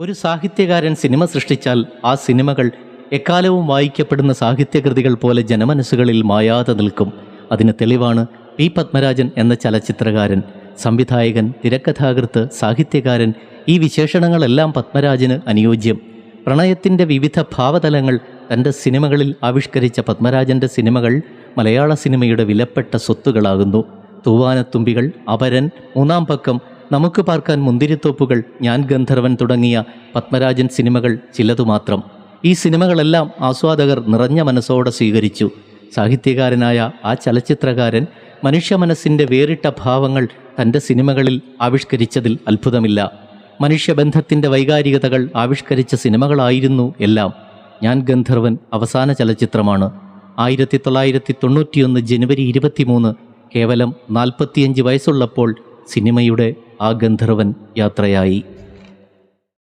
ഒരു സാഹിത്യകാരൻ സിനിമ സൃഷ്ടിച്ചാൽ ആ സിനിമകൾ എക്കാലവും വായിക്കപ്പെടുന്ന സാഹിത്യകൃതികൾ പോലെ ജനമനസ്സുകളിൽ മായാതെ നിൽക്കും. അതിന് തെളിവാണ് പി പത്മരാജൻ എന്ന ചലച്ചിത്രകാരൻ സംവിധായകൻ തിരക്കഥാകൃത്ത് സാഹിത്യകാരൻ. ഈ വിശേഷണങ്ങളെല്ലാം പത്മരാജന് അനുയോജ്യം. പ്രണയത്തിന്റെ വിവിധ ഭാവതലങ്ങൾ തന്റെ സിനിമകളിൽ ആവിഷ്കരിച്ച പത്മരാജന്റെ സിനിമകൾ മലയാള സിനിമയുടെ വിലപ്പെട്ട സ്വത്തുകളാകുന്നു. തൂവാനത്തുമ്പികൾ അപരൻ മൂന്നാം പക്കം നമുക്ക് പാർക്കാൻ മുന്തിരിത്തോപ്പുകൾ ഞാൻ ഗന്ധർവൻ തുടങ്ങിയ പത്മരാജൻ സിനിമകൾ ചിലതു മാത്രം ഈ സിനിമകളെല്ലാം ആസ്വാദകർ നിറഞ്ഞ മനസ്സോടെ സ്വീകരിച്ചു. സാഹിത്യകാരനായ ആ ചലച്ചിത്രകാരൻ മനുഷ്യ മനസ്സിന്റെ വേറിട്ട ഭാവങ്ങൾ തന്റെ സിനിമകളിൽ ആവിഷ്കരിച്ചതിൽ അത്ഭുതമില്ല. മനുഷ്യബന്ധത്തിന്റെ വൈകാരികതകൾ ആവിഷ്കരിച്ച സിനിമകളായിരുന്നു എല്ലാം. ഞാൻ ഗന്ധർവൻ അവസാന ചലച്ചിത്രമാണ്. ആയിരത്തി തൊള്ളായിരത്തി തൊണ്ണൂറ്റിയൊന്ന് ജനുവരി ഇരുപത്തിമൂന്ന് കേവലം നാൽപ്പത്തിയഞ്ച് വയസ്സുള്ളപ്പോൾ സിനിമയുടെ ആ ഗന്ധർവൻ യാത്രയായി.